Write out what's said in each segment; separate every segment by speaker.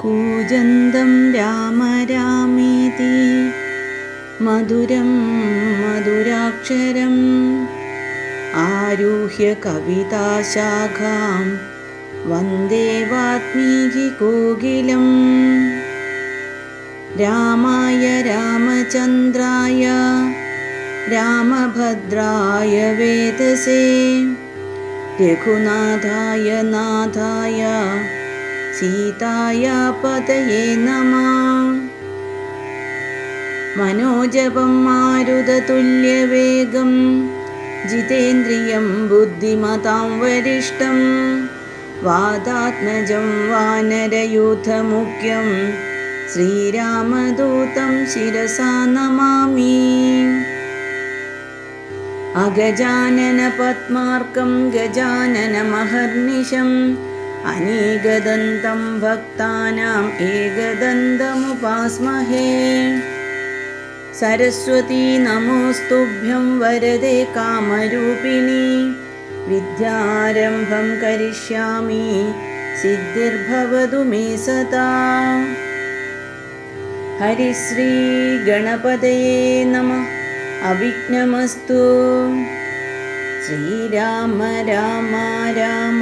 Speaker 1: कूजन्तं राम रामेति मधुरं मधुराक्षरम् आरुह्य कविताशाखां वन्दे वाल्मीकिकोकिलम् रामाय रामचन्द्राय रामभद्राय वेदसे रघुनाथाय नाथाय सीताय पतये नमः मनोजपं मारुततुल्यवेगं जितेन्द्रियं बुद्धिमतां वरिष्ठं वादात्मजं वानरयूथमुख्यं श्रीरामदूतं शिरसा नमामि अगजाननपद्मार्कं गजाननमहर्निशम् अनेकदन्तं भक्तानाम् एकदन्तमुपास्महे सरस्वती नमोस्तुभ्यं वरदे कामरूपिणी विद्यारम्भं करिष्यामि सिद्धिर्भवतु मे सदा हरिश्रीगणपतये नमः अविघ्नमस्तु श्रीराम राम राम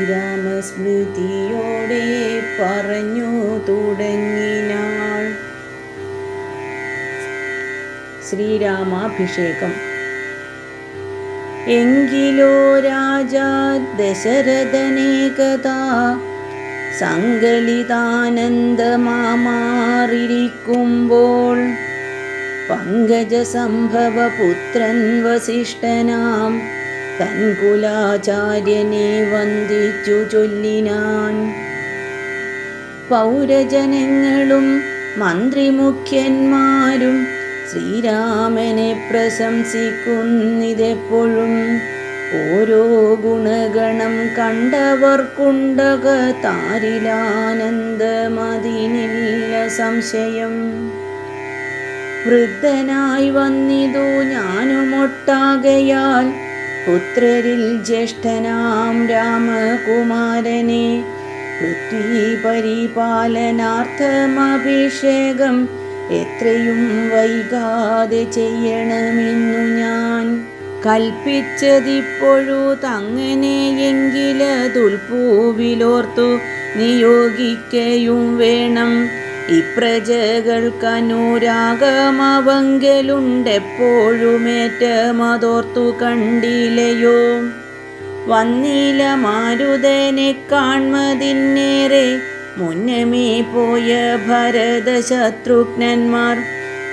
Speaker 1: ശ്രീരാമസ്മൃതിയോടെ പറഞ്ഞു തുടങ്ങിനാൾ. ശ്രീരാമാഭിഷേകം. എങ്കിലോ രാജാ ദശരഥനേകഥാ സങ്കലിതാനന്ദമാറിയിരിക്കുമ്പോൾ പങ്കജസംഭവപുത്രൻ വസിഷ്ഠനാം തൻകുലാചാര്യനെ വന്ദിച്ചു ചൊല്ലിനാൻ. പൗരജനങ്ങളും മന്ത്രിമുഖ്യന്മാരും ശ്രീരാമനെ പ്രശംസിക്കുന്നിതെപ്പോഴും. ഓരോ ഗുണഗണം കണ്ടവർക്കുണ്ടക താരിലാനന്ദമതിനില്ല സംശയം. വൃദ്ധനായി വന്നിതു ഞാനുമൊട്ടാകയാൽ പുത്രരിൽ ജ്യേഷ്ഠനാം രാമകുമാരനെ പൃഥ്വി പരിപാലനാർത്ഥമഭിഷേകം എത്രയും വൈകാതെ ചെയ്യണമെന്നു ഞാൻ കൽപ്പിച്ചതിപ്പോഴു തങ്ങനെയെങ്കിലതുൽപ്പൂവിലോർത്തു നിയോഗിക്കയും വേണം. ഇപ്രജകൾക്കനുരാഗമവങ്കലുണ്ടെപ്പോഴുമേറ്റമതോർത്തു കണ്ടില്ലയോ? വന്നില മാരുതനെ കാൺമതിന്നേറെ മുന്നമേ പോയ ഭരതശത്രുഘ്നന്മാർ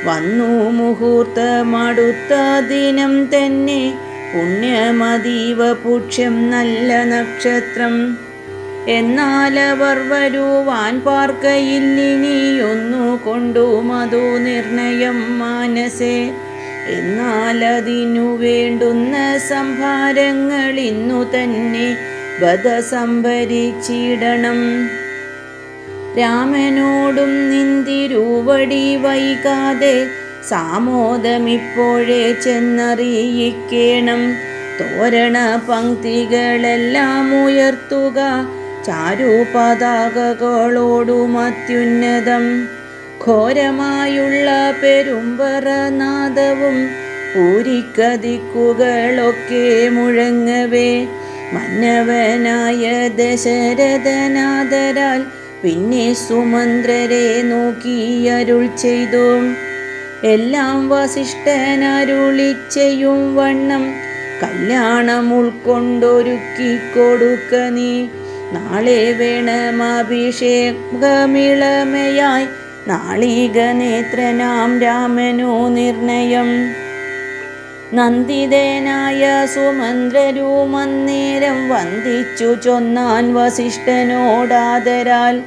Speaker 1: വന്നു മുഹൂർത്തമടുത്ത ദിനം തന്നെ പുണ്യമതീവ പുക്ഷ്യം നല്ല നക്ഷത്രം. എന്നാലവർ വരുവാൻ പാർക്കയില്ലിനിയൊന്നു കൊണ്ടു മധു നിർണയം മാനസേ. എന്നാലതിനു വേണ്ടുന്ന സംഭാരങ്ങൾ ഇന്നു തന്നെ വധ സംഭരിച്ചിടണം രാമനോടും നിന്തിരുവടി വൈകാതെ വൈകാതെ സാമോദമിപ്പോഴേ ചെന്നറിയിക്കേണം. തോരണ പങ്ക്തികളെല്ലാം ഉയർത്തുക ചാരു മത്യുന്നതം ഘോരമായുള്ള പെരുമ്പറനാദവും പൂരിക്കതിക്കുകളൊക്കെ മുഴങ്ങവേ. മന്നവനായ ദശരഥനാഥരാൽ പിന്നെ സുമന്ത്രരെ നോക്കി അരുൾ ചെയ്തു. എല്ലാം വസിഷ്ഠനരുളി ചെയ്യും വണ്ണം. കല്യാണം ഉൾക്കൊണ്ടൊരുക്കി കൊടുക്ക നീ നാളെ വേണമഭിഷേകമിളമയായി നാളികനേത്രനാം രാമനു നിർണയം. നന്ദിതനായ സുമന്ത്രരുമന്നേരം വന്ദിച്ചു ചൊന്നാൻ വസിഷ്ഠനോടാദരാൽ.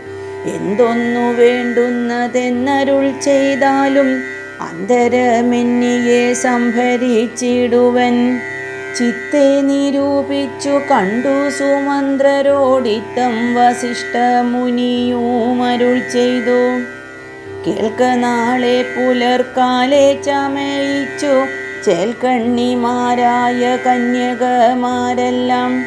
Speaker 1: എന്തൊന്നു വേണ്ടുന്നതെന്നരുൾ ചെയ്താലും അന്തരമെന്നിയെ സംഭരിച്ചിടുവൻ. ചിത്തെ നിരൂപിച്ചു കണ്ടു സുമന്ത്രരോടിത്തം വസിഷ്ഠ മുനിയൂമരുൾ ചെയ്തു. കേൾക്ക നാളെ പുലർക്കാലെ ചമയിച്ചു. ചേൽക്കണ്ണിമാരായ കന്യകമാരെല്ലാം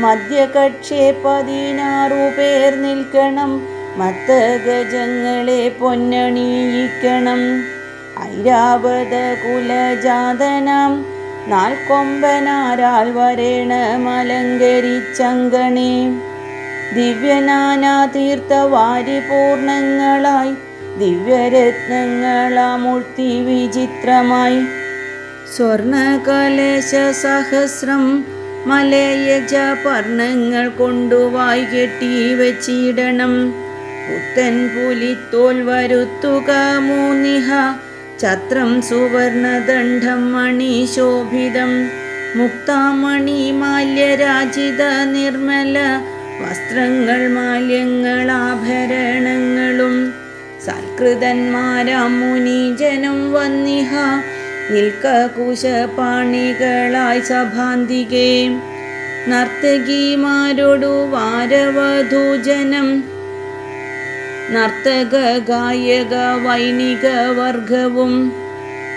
Speaker 1: മധ്യകക്ഷേ പതിനാറു പേർ നിൽക്കണം. മത്ത ഗജങ്ങളെ പൊന്നണിയിക്കണം. ഐരാവത കുലജാതനാം നാൽക്കൊമ്പനാരാൽ വരേണമലങ്കരിച്ചങ്കണേ ദിവ്യനാനാ തീർത്ഥവാരി പൂർണങ്ങളായി ദിവ്യരത്നങ്ങളാമൂർത്തി വിചിത്രമായി. സ്വർണകലേശ സഹസ്രം മലയജ പർണങ്ങൾ കൊണ്ടുവായി കെട്ടി വച്ചിടണം. പുത്തൻ പുലിത്തോൽ വരുത്തുക മൂന്നിഹ ഛത്രം സുവർണദണ്ഡം മണിശോഭിതം മുക്താമണി മാല്യരാജിത നിർമ്മല വസ്ത്രങ്ങൾ മാല്യങ്ങൾ ആഭരണങ്ങളും സൽകൃതന്മാരാം മുനീജനം വന്നിഹ നിൽക്ക കുശപാണികളായി സഭാന്തികേ. നർത്തകിമാരോടു വാരവധൂജനം നർത്തക ഗായക വൈനിക വർഗവും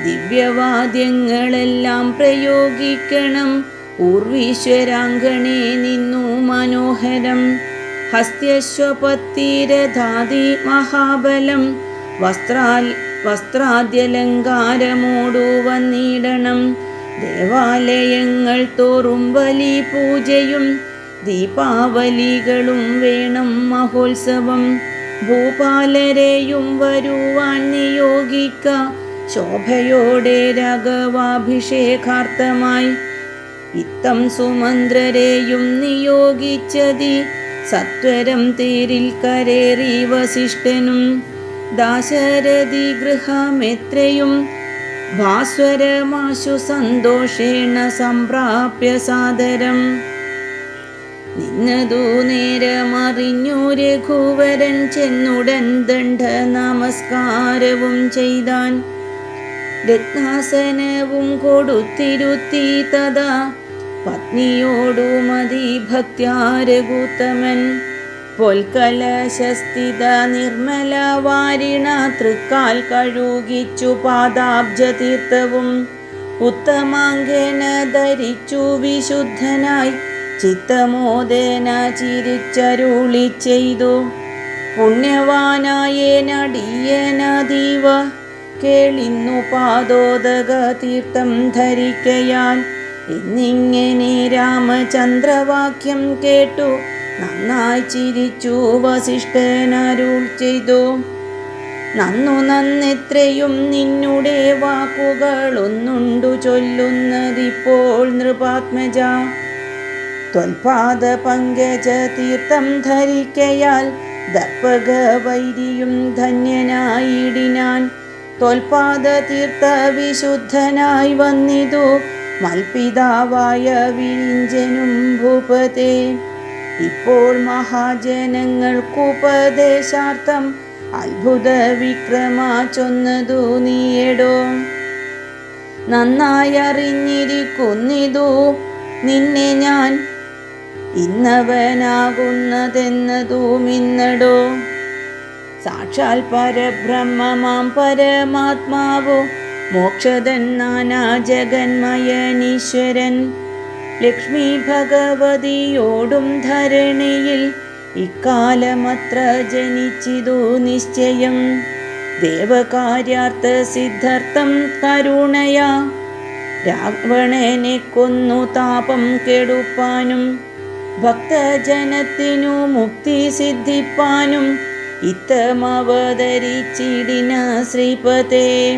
Speaker 1: ദിവ്യവാദ്യങ്ങളെല്ലാം പ്രയോഗിക്കണം. ഊർവീശ്വരാങ്കണേ നിന്നു മനോഹരം. ഹസ്ത്യശ്വപത്തിരധാതി മഹാബലം. വസ്ത്രാൽ വസ്ത്രാദ്യലങ്കാരമോടു വന്നിടണം. ദേവാലയങ്ങൾ തോറും ബലി പൂജയും ദീപാവലികളും വേണം മഹോത്സവം. ഭൂപാലരെയും വരുവാൻ നിയോഗിക്ക. ശോഭയോടെ രാഘവാഭിഷേകാർത്ഥമായി ഇത്തം സുമന്ത്രരെയും നിയോഗിച്ചതി. സത്വരം തേരിൽ കരേറി വസിഷ്ഠനും ദാശരഥി ഗൃഹമെത്രയും. ഭാസ്വരമാശു സന്തോഷേണ സംപ്രാപ്യ സാദരം. നിന്നതു നേരമറിഞ്ഞു രഘുവരൻ ചെന്നുടൻ ദണ്ഡ നമസ്കാരവും ചെയ്താൻ രത്നാസനവും കൊടുത്തിരുത്തി തഥാ പത്നിയോടു മതി ഭക്ത്യാരകൂത്തമൻ പൊൽക്കലശസ്ഥിത നിർമ്മല വാരിണ തൃക്കാൽ കഴുകിച്ചു പാദാബ്ജതീർത്ഥവും ഉത്തമാങ്കേന ധരിച്ചു വിശുദ്ധനായി ചിത്തമോദേന ചിരിച്ചരുളി ചെയ്തു. പുണ്യവാനായേനടിയനതീവ കേളിന്നു പാദോദക തീർത്ഥം ധരിക്കയാൽ എന്നിങ്ങനെ രാമചന്ദ്രവാക്യം കേട്ടു നന്നായി ചിരിച്ചു വസിഷ്ഠനരുൾ ചെയ്തു. നന്നു നന്നെത്രയും നിന്നുടെ വാക്കുകളൊന്നുണ്ടു ചൊല്ലുന്നതിപ്പോൾ നൃപാത്മജ ത്വൽപാദ പങ്കജ തീർത്ഥം ധരിക്കയാൽ ദർപ്പക വൈരിയും ധന്യനായിടിനാൻ. ത്വൽപാദ തീർത്ഥ വിശുദ്ധനായി വന്നിതു മൽപിതാവായ വിരിഞ്ചനും ഭൂപതേ. ഇപ്പോൾ മഹാജനങ്ങൾക്കുപദേശാർത്ഥം അത്ഭുത വിക്രമാ ചൊന്നതു നീയടോ. നന്നായി അറിഞ്ഞിരിക്കുന്നിതു നിന്നെ ഞാൻ ഇന്നവനാകുന്നതെന്നതും തൂമിന്നടോ സാക്ഷാൽ പരബ്രഹ്മമാം പരമാത്മാവോ. മോക്ഷതൻ നാനാ ജഗന്മയനീശ്വരൻ ലക്ഷ്മി ഭഗവതിയോടും ധരണിയിൽ ഇക്കാലമത്ര ജനിച്ചിതു നിശ്ചയം. ദേവകാര്യാർത്ഥ സിദ്ധാർത്ഥം കരുണയാ. രാവണനെ കൊന്നു താപം കെടുപ്പാനും ഭക്തജനത്തിനു മുക്തി സിദ്ധിപ്പാനും ഇത്തമവതരിച്ചിടിന ശ്രീപതേ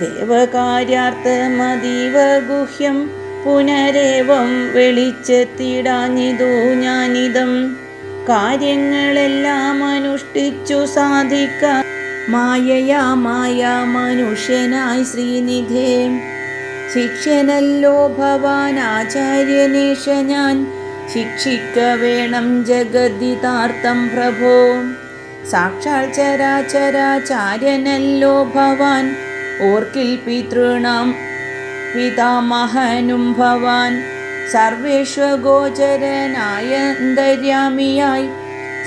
Speaker 1: ദേവകാര്യാർത്ഥമതീവ ഗുഹ്യം പുനരേവം വെളിച്ചെത്തിടാഞ്ഞിതു ഞാനിതം. കാര്യങ്ങളെല്ലാം അനുഷ്ഠിച്ചു സാധിക്ക മായയാ മായ മനുഷ്യനായി ശ്രീനിധേ. ശിക്ഷനല്ലോ ഭവാൻ ആചാര്യനേഷ ഞാൻ ശിക്ഷിക്ക വേണം ജഗതിതാർത്ഥം പ്രഭോ. സാക്ഷാൽ ചരാചരാചാര്യനല്ലോ ഭവാൻ. ഓർക്കിൽ പിതൃണാം പിതാമഹനും ഭവാൻ. സർവേശ്വഗോചരനായന്തര്യാമിയായി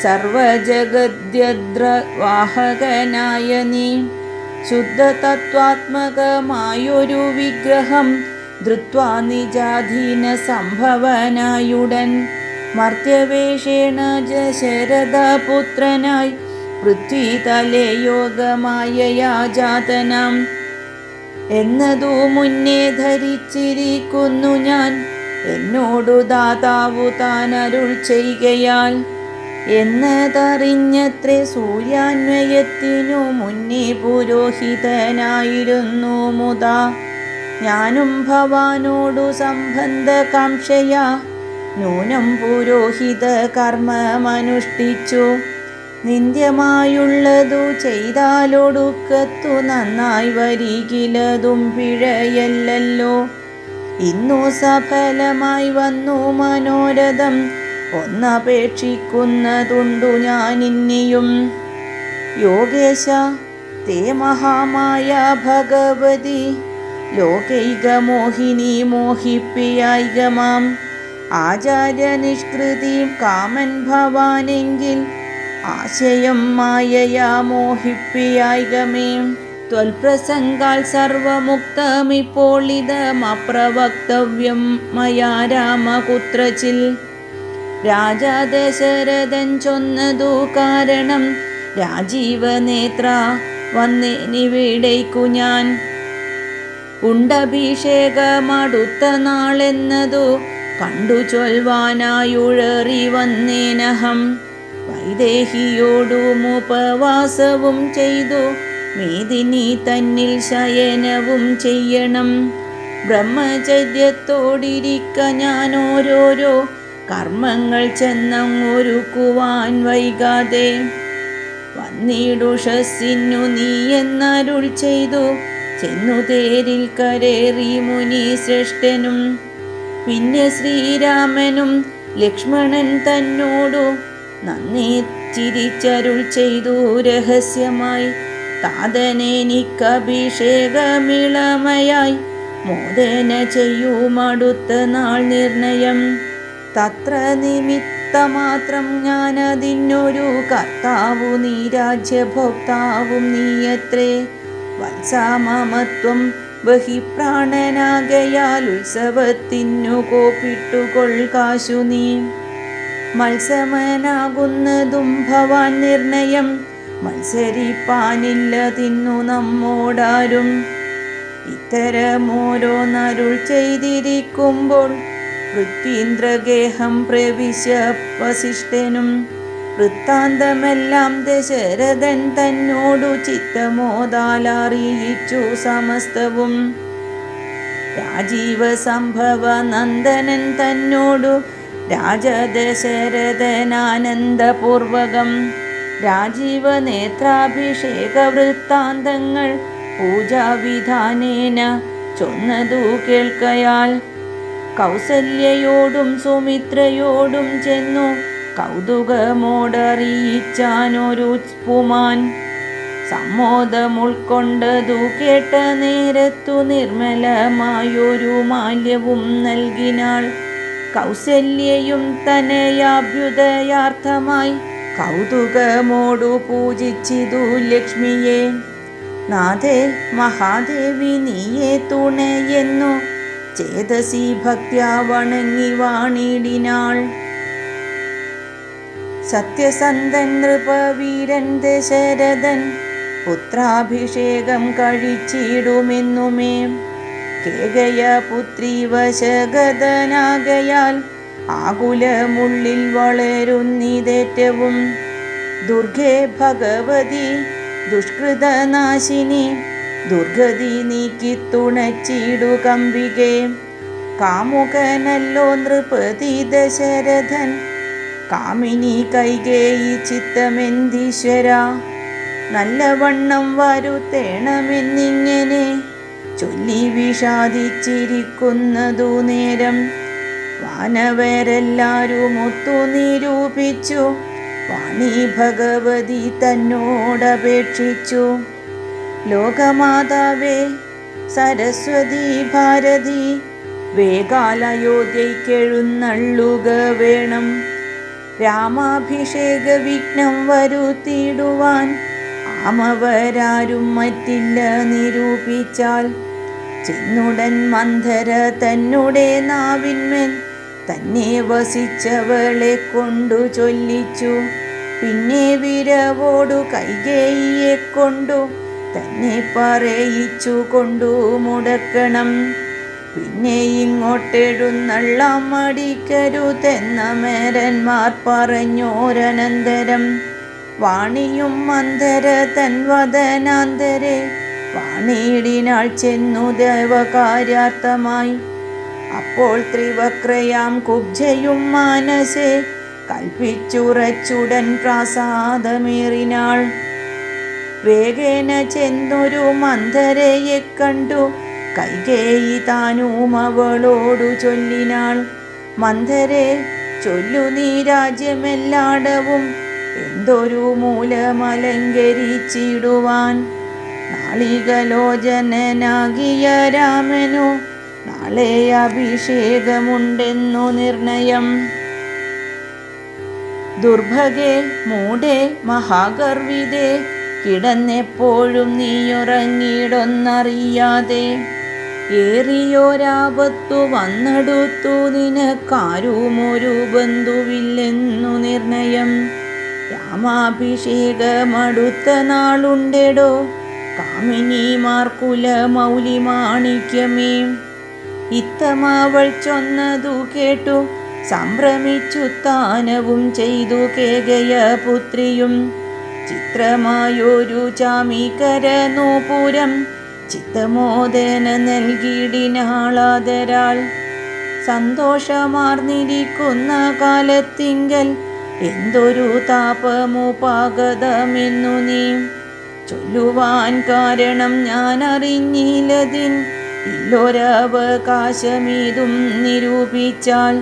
Speaker 1: സർവജഗദ്യദ്രവാഹകനായ നീ. ശുദ്ധതത്വാത്മകമായൊരു വിഗ്രഹം ധൃത്വാ നിജാധീന സംഭവനായുടൻ മർത്യവേഷേണ ജശരഥപുത്രനായി പൃഥ്വിതലേ യോഗമായ യാജാതനാം എന്നതു മുന്നേ ധരിച്ചിരിക്കുന്നു ഞാൻ. എന്നോടു ദാതാവു താൻ അരുൾ ചെയ്യുകയാൽ എന്നതറിഞ്ഞത്രേ സൂര്യാന്വയത്തിനു മുന്നേ പുരോഹിതനായിരുന്നു മുതാ. ഞാനും ഭവാനോടു സംബന്ധകാംക്ഷയാ. നൂനം പുരോഹിത കർമ്മമനുഷ്ഠിച്ചു. നിന്ദ്യമായുള്ളതു ചെയ്താലൊടുക്കത്തു നന്നായി വരികിലതും പിഴയല്ലല്ലോ. ഇന്നു സഫലമായി വന്നു മനോരഥം. ഒന്നപേക്ഷിക്കുന്നതുണ്ടു ഞാനിന്നിയും. യോഗേശ തേ മഹാമായ ഭഗവതി ലോകൈകമോഹിനി മോഹിപ്പിയായികമാം ആചാര്യനിഷ്കൃതി കാമൻ ഭവാനെങ്കിൽ ആശയം മായയാ മോഹിപ്പിയായികമേ ത്വൽപ്രസംഗാൽ സർവമുക്തമിപ്പോൾ ഇതമപ്രവക്തവ്യം മയാ രാമകുത്രചിൽ രാജാ ദശരഥൻ ചൊന്നതു കാരണം രാജീവനേത്ര വന്നേനിവിടേക്കു ഞാൻ. ഉണ്ടഭിഷേകമടുത്ത നാളെന്നതു കണ്ടു ചൊൽവാനായുഴറി വന്നേനഹം. വൈദേഹിയോടും ഉപവാസവും ചെയ്തു മേദിനി തന്നിൽ ശയനവും ചെയ്യണം. ബ്രഹ്മചര്യത്തോടിരിക്ക ഞാൻ ഓരോരോ കർമ്മങ്ങൾ ചെന്നങ്ങൊരുക്കുവാൻ വൈകാതെ. വന്നിടുഷസ്സിനു നീ എന്നരുൾ ചെയ്തു ചെന്നു തേരിൽ കരേറി മുനി ശ്രേഷ്ഠനും പിന്നെ ശ്രീരാമനും ലക്ഷ്മണൻ തന്നോടു നന്ദി ചിരിച്ചരുൾ ചെയ്തു രഹസ്യമായി. താതനെനിക്കഭിഷേകമിളമയായി മോദന ചെയ്യുമടുത്ത നാൾ നിർണയം. തത്ര നിമിത്തമാത്രം ഞാനതിനൊരു കർത്താവു നീ രാജ്യഭോക്താവും നീയത്രേ. വത്സാമമത്വം ബഹിപ്രാണനാകയാൽ ഉത്സവത്തിനു കോപ്പിട്ടുകൊൾകാശു നീ. മത്സമനാകുന്നതും ഭവാൻ നിർണയം മത്സരിപ്പാനില്ല തിന്നു നമ്മോടാരും. ഇത്തരമോരോന്നരുൾ ചെയ്തിരിക്കുമ്പോൾ പൃഥ്വീന്ദ്രഗേഹം പ്രവിശ വസിഷ്ഠനും വൃത്താന്തമെല്ലാം ദശരഥൻ തന്നോടു ചിത്തമോദാലറിയിച്ചു സമസ്തവും. രാജീവ സംഭവ നന്ദനൻ തന്നോടു രാജദശരഥനാനന്ദപൂർവകം. രാജീവ നേത്രാഭിഷേക വൃത്താന്തങ്ങൾ പൂജാവിധാനേന ചൊന്നതു കേൾക്കയാൽ. കൗസല്യയോടും സുമിത്രയോടും ചെന്നു കൗതുകമോടറിയിച്ചാനൊരു പുമാൻ സമ്മോദമുൾക്കൊണ്ടതു കേട്ട നേരത്തു നിർമ്മലമായൊരു മാല്യവും നൽകിനാൾ. കൗസല്യയും തനയാഭ്യുദയാർത്ഥമായി കൗതുകമോടു പൂജിച്ചിതു ലക്ഷ്മിയെ. നാഥേ മഹാദേവി നീയെ തുണയെന്നു. ചേതസി ഭക്ത്യാ വണങ്ങി വാണിടിനാൾ. സത്യസന്ധൻ നൃപവീരൻ ദശരഥൻ പുത്രാഭിഷേകം കഴിച്ചിടുമെന്നുമേ. കേകയ പുത്രി വശഗതനാകയാൽ ആകുലമുള്ളിൽ വളരുന്നിതേറ്റവും ദുർഗേ ഭഗവതി ദുഷ്കൃതനാശിനി ദുർഗതി നീക്കി തുണച്ചിടുകമ്പികെ കാമുകനല്ലോ നൃപതി ദശരഥൻ കാമിനി കൈകേയി ചിത്തമെന്തീശ്വര നല്ലവണ്ണം വരുത്തേണമെന്നിങ്ങനെ ചൊല്ലി വിഷാദിച്ചിരിക്കുന്നതു നേരം വാനവരെല്ലാരും ഒത്തു നിരൂപിച്ചു വാണി ഭഗവതി തന്നോടപേക്ഷിച്ചു. ലോകമാതാവേ സരസ്വതി ഭാരതി വേഗാലയോധ്യയ്ക്കെഴുന്നള്ളുക വേണം. രാമാഭിഷേക വിഘ്നം വരുത്തിയിടുവാൻ ആമവരാരും മറ്റില്ല നിരൂപിച്ചാൽ ചെന്നുടൻ മന്ധര തന്നുടെ നാവിന്മേൽ തന്നെ വസിച്ചവളെ കൊണ്ടു ചൊല്ലിച്ചു. പിന്നെ വിരവോടു കൈകേയിയെ കൊണ്ടു തന്നെ പറയിച്ചു കൊണ്ടു മുടക്കണം. പിന്നെ ഇങ്ങോട്ടെഴുന്നള്ളം മടിക്കരുതെന്ന മേരന്മാർ പറഞ്ഞോരനന്തരം വാണിയും മന്ദര തൻ വദനാന്തരെ വാണിയിടിനാൾ ചെന്നു ദേവകാര്യാർത്ഥമായി. അപ്പോൾ ത്രിവക്രയാം കുബ്ജയും മാനസെ കൽപ്പിച്ചുറച്ചുടൻ പ്രാസാദമേറിനാൾ. വേഗേന ചെന്നൊരു മന്ധരയെ കണ്ടു കൈകേയി താനും അവളോടു ചൊല്ലിനാൾ. മന്ധരെ ചൊല്ലു നീ രാജ്യമെല്ലാടവും. എന്തൊരു മൂലമലങ്കരിച്ചിടുവാൻ. നാളികലോചനനാകിയ രാമനു നാളെ അഭിഷേകമുണ്ടെന്നു നിർണയം. ദുർഭഗേ മൂടെ മഹാഗർവിതേ കിടന്നെപ്പോഴും നീയുറങ്ങിയിടൊന്നറിയാതെ ഏറിയോരാപത്തു വന്നെടുത്തു നിനക്കാരുമൊരു ബന്ധുവില്ലെന്നു നിർണയം. രാമാഭിഷേകമടുത്ത നാളുണ്ടെടോ കാമിനിമാർക്കുല മൗലി മാണിക്യമേ ഇത്തമാവൾ ചൊന്നതു കേട്ടു സംഭ്രമിച്ചു താനവും ചെയ്തു കേകയ പുത്രിയും ചിത്രമായൊരു ചാമികര നൂപുരം ചിത്തമോദന നൽകിയിടിനാളാതരാൾ സന്തോഷമാർന്നിരിക്കുന്ന കാലത്തിങ്കൽ എന്തൊരു താപമുപാഗതമെന്നു നീ ചൊല്ലുവാൻ കാരണം ഞാൻ അറിഞ്ഞില്ലതിൻ ഇല്ലൊരവകാശമീതും നിരൂപിച്ചാൽ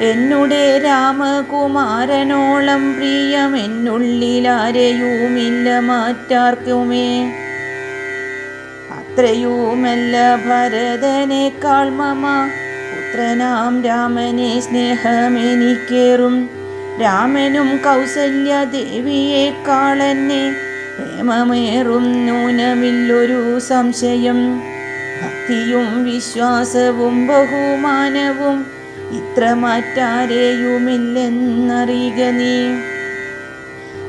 Speaker 1: എന്നുടെ രാമകുമാരനോളം പ്രിയം എന്നുള്ളിലാരെയുമില്ല മാറ്റാർക്കുമേ. അത്രയുമല്ല ഭരതനേക്കാൾ മമ. പുത്രനാം രാമനെ സ്നേഹമെനിക്കേറും രാമനും കൗസല്യ ദേവിയേക്കാളെന്നെ പ്രേമമേറും. നൂനമില്ലൊരു സംശയം. ഭക്തിയും വിശ്വാസവും ബഹുമാനവും ഇത്ര മറ്റാരെയുമില്ലെന്നറിയുക നീ.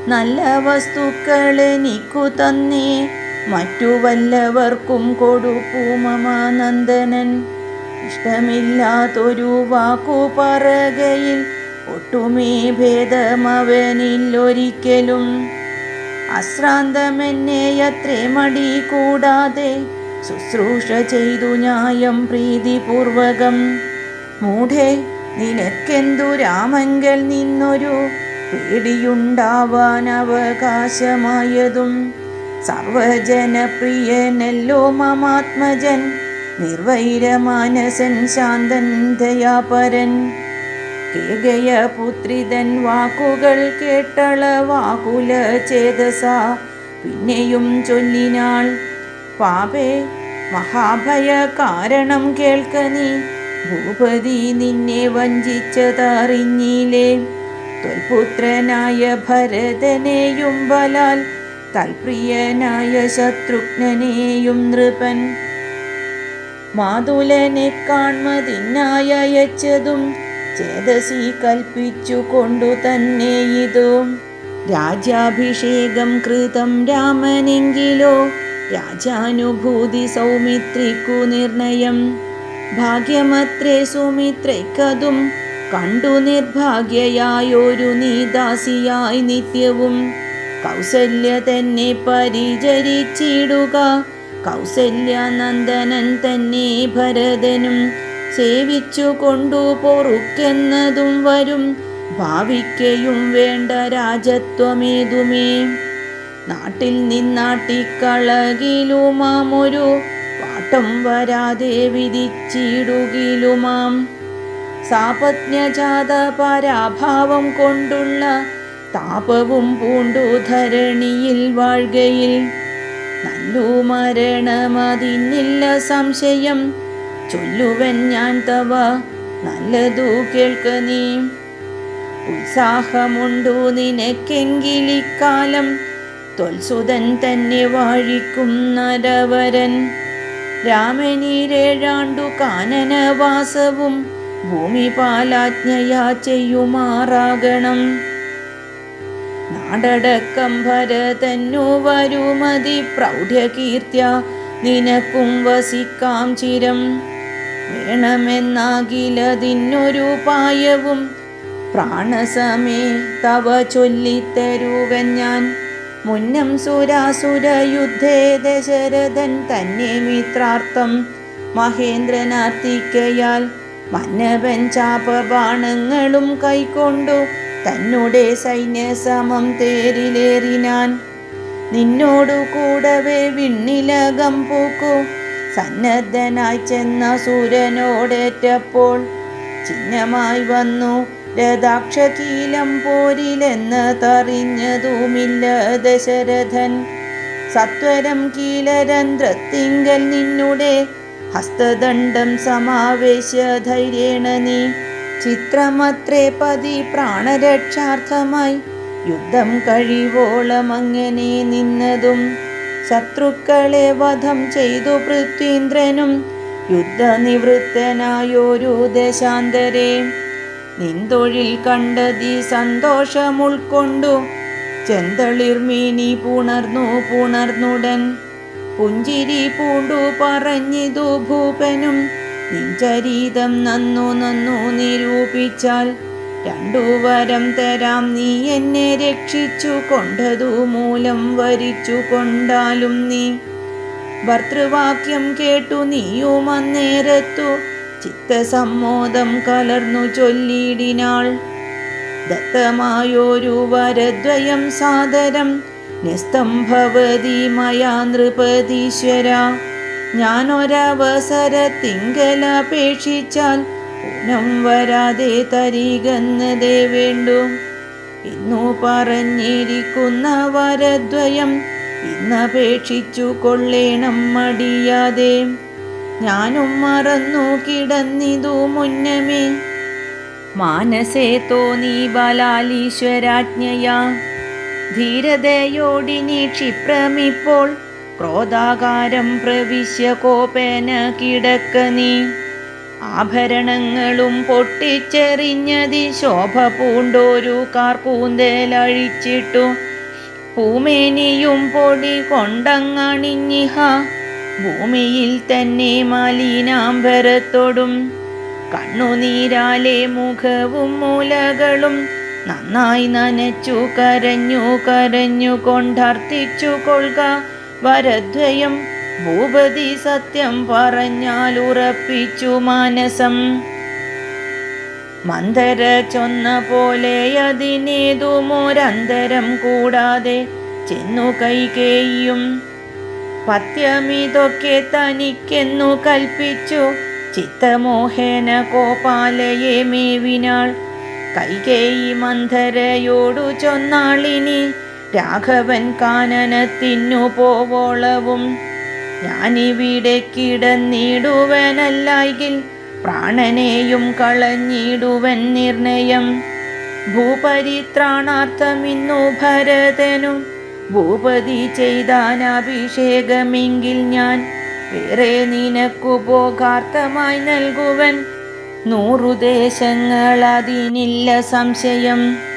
Speaker 1: നല്ല വസ്തുക്കൾ എനിക്കു തന്നേ. മറ്റു വല്ലവർക്കും കൊടുപ്പുമമാനന്ദനൻ ഇഷ്ടമില്ലാത്തൊരു വാക്കു പറകയിൽ ഒട്ടുമേ ഭേദമവനില്ലൊരിക്കലും അശ്രാന്തമെന്നെ അത്രേ മടി കൂടാതെ ശുശ്രൂഷ ചെയ്തു ന്യായം പ്രീതിപൂർവകം. മൂഢേ നിനക്കെന്തു രാമങ്കൽ നിന്നൊരു പേടിയുണ്ടാവാൻ അവകാശമായതും സർവജനപ്രിയനല്ലോ മമാത്മജൻ നിർവൈരമാനസൻ ശാന്തൻ ദയാപരൻ. കേകയ പുത്രിതൻ വാക്കുകൾ കേട്ടള വാകുല ചേതസ പിന്നെയും ചൊല്ലിനാൾ പാപേ മഹാഭയ കാരണം കേൾക്ക നീ ഭൂപതി നിന്നെ വഞ്ചിച്ചതറിഞ്ഞിലേ. തൊൽപുത്രനായ ഭരതനെയും ബലാൽ തൽപ്രിയനായ ശത്രുഘ്നനെയും നൃപൻ മാതുലനെ കാൺമതിനായ അയച്ചതും ചേതസി കൽപ്പിച്ചു കൊണ്ടു തന്നെ ഇതും. രാജ്യാഭിഷേകം കൃതം രാമനെങ്കിലോ രാജാനുഭൂതി സൗമിത്രിക്കു നിർണയം. ഭാഗ്യമത്രേ സുമിത്രയ്ക്കതും കണ്ടു നിർഭാഗ്യയായൊരു നീദാസിയായി നിത്യവും. കൗസല്യ തന്നെ പരിചരിച്ചിടുക. കൗസല്യ നന്ദനൻ തന്നെ ഭരതനും സേവിച്ചു കൊണ്ടു പൊറുക്കെന്നതും വരും. ഭാവിക്കയും വേണ്ട രാജത്വമേതുമേ? നാട്ടിൽ നിന്നാട്ടിക്കളകിലുമാം ഒരു പാട്ടം വരാതെ വിധിച്ചിടുകിലുമാം. സാപജ്ഞജാത പരാഭാവം കൊണ്ടുള്ള താപവും പൂണ്ടു ധരണിയിൽ വാഴ്കയിൽ. നല്ലു മരണമതിന്നില്ല സംശയം. ചൊല്ലുവൻ ഞാൻ തവ നല്ലതു കേൾക്ക നീ. ഉത്സാഹമുണ്ടു നിനക്കെങ്കിലിക്കാലം തൊൽസുതൻ തന്നെ വാഴിക്കും നരവരൻ. രാമനീരേഴാണ്ടു കാനനവാസവും ഭൂമിപാലാജ്ഞയാ ചെയ്യുമാറാകണം. നാടടക്കം ഭരതന്നു വരുമതി പ്രൗഢ്യകീർത്യ നിനക്കും വസിക്കാം ചിരം. വേണമെന്നാകിലതിനൊരു പായവും. പ്രാണസമേ തവ ചൊല്ലിത്തരുവൻ ഞാൻ. മുന്നം സുരാസുര യുദ്ധേ ദശരഥൻ തന്നെ മിത്രാർത്ഥം. മഹേന്ദ്രനാർത്തിക്കയാൽ മന്നവൻ ചാപബാണങ്ങളും കൈക്കൊണ്ടു. തന്നുടെ സൈന്യസമം തേരിലേറിനാൻ. നിന്നോടു കൂടവേ വിണ്ണിലകം പൂക്കു. സന്നദ്ധനായി ചെന്ന സൂര്യനോടേറ്റപ്പോൾ ചിഹ്നമായി വന്നു. രഥാക്ഷകീലം പോരിലെന്ന് തറിഞ്ഞതുമില്ല ദശരഥൻ. സത്വരം കീലരന്ധ്രത്തിങ്കൽ നിന്നുടെ ഹസ്തദണ്ഡം സമാവേശ ധൈര്യേണ നീ. ചിത്രമത്രേ പതി പ്രാണരക്ഷാർത്ഥമായി യുദ്ധം കഴിവോളം അങ്ങനെ നിന്നതും ശത്രുക്കളെ വധം ചെയ്തു പൃഥ്വീന്ദ്രനും യുദ്ധനിവൃത്തനായൊരു ദശാന്തരെ. നിന്തൊഴിൽ കണ്ടതി സന്തോഷമുൾക്കൊണ്ടു ചെന്തളിർമീനി പുണർന്നു പുണർന്നുടൻ പുഞ്ചിരി പൂണ്ടു പറഞ്ഞിതു ഭൂപനും നിഞ്ചരീതം നന്നു നന്നു നിരൂപിച്ചാൽ രണ്ടു വരം തരാം നീ എന്നെ രക്ഷിച്ചു കൊണ്ടതു മൂലം വരിച്ചു കൊണ്ടാലും നീ. ഭർത്തൃവാക്യം കേട്ടു നീയും അന്നേരത്തു ചിത്തസമ്മോദം കലർന്നു ചൊല്ലിയിടിനാൾ ദത്തമായൊരു വരദ്വയം സാദരം നിസ്തംഭവതി മയാ നൃപതീശ്വര. ഞാനൊരവസരത്തിങ്കലപേക്ഷിച്ചാൽ പുനം വരാതെ തരികന്നതേ വേണ്ടു. ഇന്നു പറഞ്ഞിരിക്കുന്ന വരദ്വയം ഇന്നപേക്ഷിച്ചു കൊള്ളേണം മടിയാതെ. ഞാനും മറന്നു കിടന്നിതു മുന്നമേ. മാനസേ തോന്നി ബലാലീശ്വരാജ്ഞയാ. ധീരതയോടിനി ക്ഷിപ്രമിപ്പോൾ ക്രോധാകാരം പ്രവിശ്യ കോപേന കിടക്ക നീ. ആഭരണങ്ങളും പൊട്ടിച്ചെറിഞ്ഞതി ശോഭ പൂണ്ടോരു കാർക്കൂന്തലഴിച്ചിട്ടു പൂമേനിയും പൊടി കൊണ്ടങ്ങണിഞ്ഞിഹ. ഭൂമിയിൽ തന്നെ മലിനാംബരത്തോടും. കണ്ണുനീരാലെ മുഖവും മൂലകളും നന്നായി നനച്ചു കരഞ്ഞു കരഞ്ഞു കൊണ്ടർത്ഥിച്ചു കൊള്ളുക വരദ്വയം ഭൂപതി സത്യം പറഞ്ഞാൽ ഉറപ്പിച്ചു മാനസം. മന്ദര ചൊന്ന പോലെ അതിനേതുമൊരന്തരം കൂടാതെ ചെന്നു കൈകേയും പത്യമിതൊക്കെ തനിക്കെന്നു കൽപ്പിച്ചു. ചിത്തമോഹേന കോപാലയെ മേവിനാൾ. കൈകേയി മന്ധരയോടു ചൊന്നാളിനി രാഘവൻ കാനനത്തിനു പോവോളവും. ഞാനിവിടെ കിടന്നിടുവനല്ലായിൽ പ്രാണനെയും കളഞ്ഞിടുവൻ നിർണയം. ഭൂപരിത്രാണാർത്ഥമിന്നു ഭരതനും. ഭൂപതി ചെയ്താനഭിഷേകമെങ്കിൽ ഞാൻ വേറെ നിനക്കു പോകാർത്ഥമായി നൽകുവൻ. നൂറുദേശങ്ങൾ അതിനില്ല സംശയം.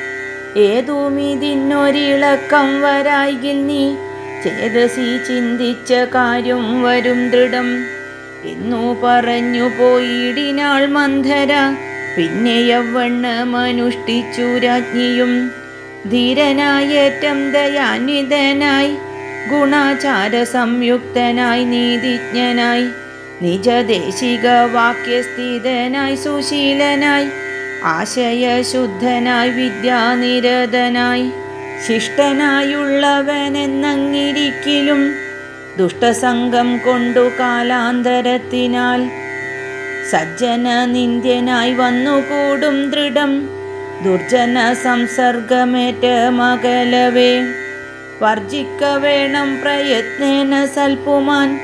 Speaker 1: ഏതുമിതിന്നൊരിളക്കം വരായിൽ നീ ചേതസി ചിന്തിച്ച കാര്യം വരും ദൃഢം. എന്നു പറഞ്ഞു പോയിടിനാൾ മന്ധര പിന്നെ യവണ്ണമനുഷ്ഠിച്ചു രാജ്ഞിയും. ധീരനായേറ്റം ദയാന്വിതനായി ഗുണാചാര സംയുക്തനായി നീതിജ്ഞനായി നിജദേശിക വാക്യസ്ഥിതനായി സുശീലനായി ആശയശുദ്ധനായി വിദ്യാനിരതനായി ശിഷ്ടനായുള്ളവനെന്നങ്ങിരിക്കിലും ദുഷ്ടസംഗം കൊണ്ടു കാലാന്തരത്തിനാൽ സജ്ജന നിന്ദ്യനായി വന്നുകൂടും ദൃഢം ദുർജന സംസർഗമേറ്റ മകലവേ. വർജിക്ക വേണം പ്രയത്നേന സൽപുമാൻ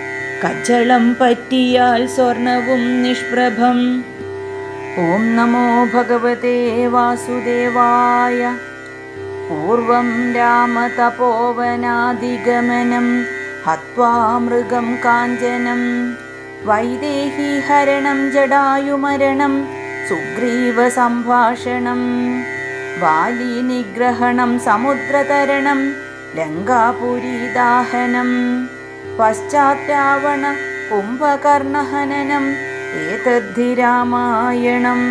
Speaker 1: കച്ചളം പറ്റിയാൽ സ്വർണവും നിഷ്പ്രഭം. ഓം നമോ ഭഗവതേ വാസുദേവായ. പൂർവം രാമതപോവനാദിഗമനം ഹത്വാ മൃഗം കാഞ്ചനം. വൈദേഹി ഹരണം ജടായുമരണം സുഗ്രീവ സംഭാഷണം. ബാലിനിഗ്രഹണം സമുദ്രതരണം ലങ്കാപുരീദാഹനം ഏതദ്ധി രാമായണം?